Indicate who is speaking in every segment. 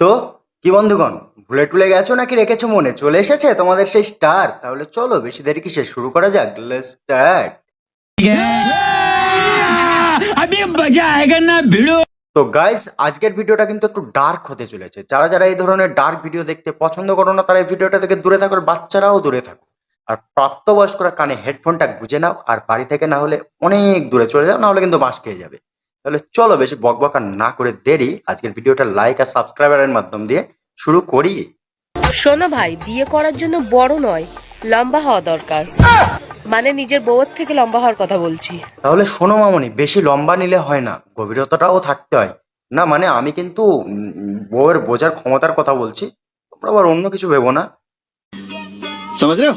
Speaker 1: তো কি বন্ধুগণ ভুলে টুলে গেছো নাকি রেখেছো মনে চলে এসেছে তোমাদের সেই স্টার তাহলে চলো বেশি দেরি কিসে শুরু করা যাক স্টার্ট
Speaker 2: अभी मजा आएगा ना भिड़ो
Speaker 1: তো গাইস আজকের ভিডিওটা কিন্তু একটু ডার্ক হতে চলেছে যারা যারা এই ধরনের ডার্ক ভিডিও দেখতে পছন্দ করো না তারা এই ভিডিওটা থেকে দূরে থাকো আর বাচ্চারাও দূরে থাকো আর প্রাপ্তবয়স্করা কানে হেডফোনটা গুজে নাও আর বাড়ি থেকে না হলে অনেক দূরে চলে যাও না হলে কিন্তু বাঁশ খেয়ে যাবে তাহলে চলো বেশি বক বকা না করে দেরি। আজকের ভিডিওটা লাইক আর সাবস্ক্রাইবারের মাধ্যম দিয়ে শুরু করি।
Speaker 3: শোনো ভাই বিয়ে করার জন্য বড় নয় লম্বা হওয়া দরকার। মানে নিজের বউয়ের থেকে লম্বা হওয়ার কথা বলছি।
Speaker 1: তাহলে শোনো মামনি বেশি লম্বা নিলে হয় না গভীরতাটাও থাকতে হয়। না মানে আমি কিন্তু বউয়ের বোঝার ক্ষমতার কথা বলছি তোমরা আবার অন্য কিছু ভেবো না।
Speaker 4: সমাজ রাও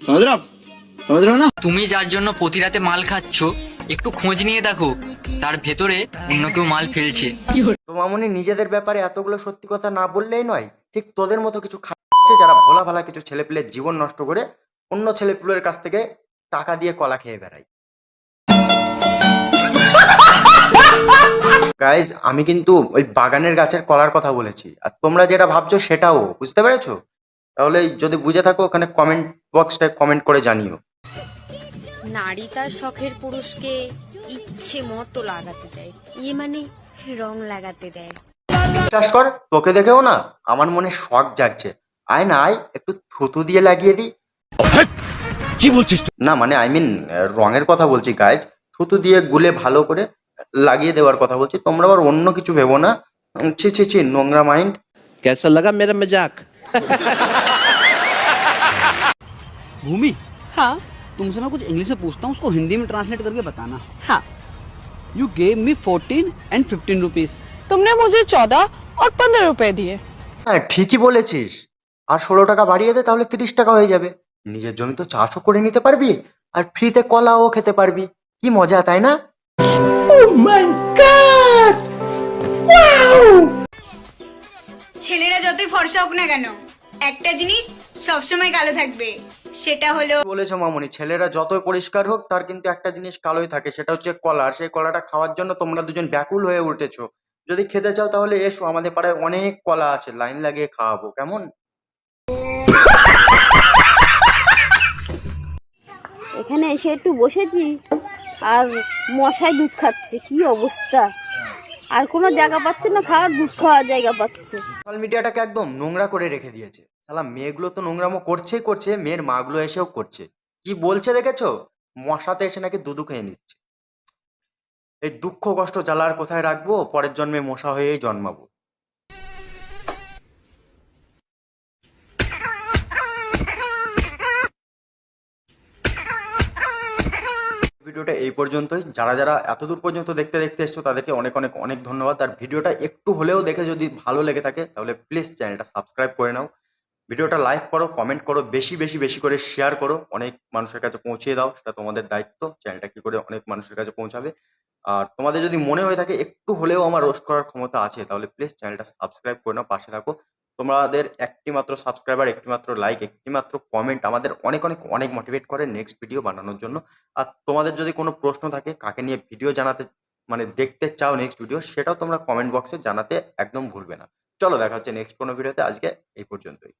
Speaker 4: সমাজ না।
Speaker 5: তুমি যার জন্য প্রতি রাতে মাল খাচ্ছ একটু খোঁজ নিয়ে দেখো, তার ভেতরে অন্য কেউ মাল ফেলছে।
Speaker 1: মামনি, নিজেদের ব্যাপারে এতগুলো সত্যি কথা না বললেই নয়, ঠিক তোদের মতো কিছু খাচ্ছে যারা ভোলা ভালা কিছু ছেলেপিলের জীবন নষ্ট করে অন্য ছেলেপিলের কাছ থেকে টাকা দিয়ে কলা খেয়ে বেড়ায়। গাইজ আমি কিন্তু ওই বাগানের গাছের কলার কথা বলেছি, আর তোমরা যেটা ভাবছ সেটাও, বুঝতে পেরেছ? তাহলে যদি বুঝে থাকো, ওখানে কমেন্ট বক্সটায় কমেন্ট করে জানিও।
Speaker 6: নারী তার শখের পুরুষকে ইচ্ছে মতো লাগাতে দেয়। ইয়ে মানে রং লাগাতে দেয়।
Speaker 1: বিশ্বাস কর তোকে দেখেও না আমার মনে শখ জাগছে। আয় না আয় একটু থুতু দিয়ে লাগিয়ে দি
Speaker 4: কি বলছিস
Speaker 1: না মানে আই মিন রঙের কথা বলছি গাইজ থুতু দিয়ে গুলে ভালো করে লাগিয়ে দেওয়ার কথা বলছি। তোমরা আবার অন্য কিছু ভেবো না। ছি ছি ছি নোংরা মাইন্ড
Speaker 4: কেসা লাগা মেরা মজাক?
Speaker 7: ভূমি? হ্যাঁ। तुमसे मैं कुछ इंग्लिश में पूछता हूँ उसको हिंदी में ट्रांसलेट करके बताना
Speaker 8: हाँ
Speaker 7: you gave me fourteen and fifteen rupees
Speaker 8: तुमने मुझे चौदह और पंद्रह रुपए दिए
Speaker 1: হ্যাঁ ঠিকই বলেছিস আর ষোলো টাকা বাড়িয়ে দে তাহলে তিরিশ টাকা হয়ে যাবে নিজের জমি তো চাষও করে নিতে পারবি আর ফ্রিতে কলাও খেতে পারবি কি মজা তাই না
Speaker 9: ছেলেরা যতই ফর্সা হোক না কেন একটা জিনিস সবসময় কালো থাকবে সেটা হলো
Speaker 1: বলেছ মামনি ছেলেরা যতই পরিষ্কার হোক তার কিন্তু একটা জিনিস কালোই থাকে সেটা হচ্ছে কলা আর সেই কলাটা খাওয়ার জন্য তোমরা দুজন ব্যাকুল হয়ে উঠেছো। যদি খেতে চাও তাহলে এসো আমাদের পাড়ায় অনেক কলা আছে লাইন লাগিয়ে খাওয়াবো কেমন?
Speaker 6: এখানে এসে একটু বসেছি আর মশায় দুধ খাচ্ছে কি অবস্থা? আর কোনো জায়গা পাচ্ছে না খাওয়ার দুধ খাওয়ার জায়গা পাচ্ছে।
Speaker 1: সোশ্যাল মিডিয়াটাকে একদম নোংরা করে রেখে দিয়েছে। সালা মেয়েগুলো তো নোংরামো করছেই করছে, মেয়ের মাগুলো এসেও করছে। কি বলছে দেখেছ? মশাতে এসে নাকি দুধু খেয়ে নিচ্ছে। এই দুঃখ কষ্ট জ্বালার কোথায় রাখব? পরের জন্মে মশা হয়েই জন্মাবো। ভিডিওটা এই পর্যন্তই। যারা যারা এতদূর পর্যন্ত দেখতে দেখতে এসছো, তাদেরকে অনেক অনেক অনেক ধন্যবাদ। আর ভিডিওটা একটু হলেও দেখে যদি ভালো লেগে থাকে, তাহলে প্লিজ চ্যানেলটা সাবস্ক্রাইব করে নাও। ভিডিওটা লাইক করো কমেন্ট করো, বেশি বেশি বেশি করে শেয়ার করো। অনেক মানুষের কাছে পৌঁছিয়ে দাও, সেটা তোমাদের দায়িত্ব। চ্যানেলটা কি করে অনেক মানুষের কাছে পৌঁছাবে। আর তোমাদের যদি মনে হয়ে থাকে, একটু হলেও আমার রোস্ট করার ক্ষমতা আছে, তাহলে প্লিজ চ্যানেলটা সাবস্ক্রাইব করে নাও, পাশে থাকো। তোমাদের একটি মাত্র সাবস্ক্রাইবার একটি মাত্র লাইক একটি মাত্র কমেন্ট আমাদের অনেক অনেক অনেক মোটিভেট করে নেক্সট ভিডিও বানানোর জন্য। আর তোমাদের যদি কোনো প্রশ্ন থাকে, কাকে নিয়ে ভিডিও জানাতে মানে দেখতে চাও নেক্সট ভিডিও সেটাও তোমরা কমেন্ট বক্সে জানাতে একদম ভুলবে না। চলো দেখা হচ্ছে নেক্সট কোনো ভিডিওতে আজকে এই পর্যন্তই।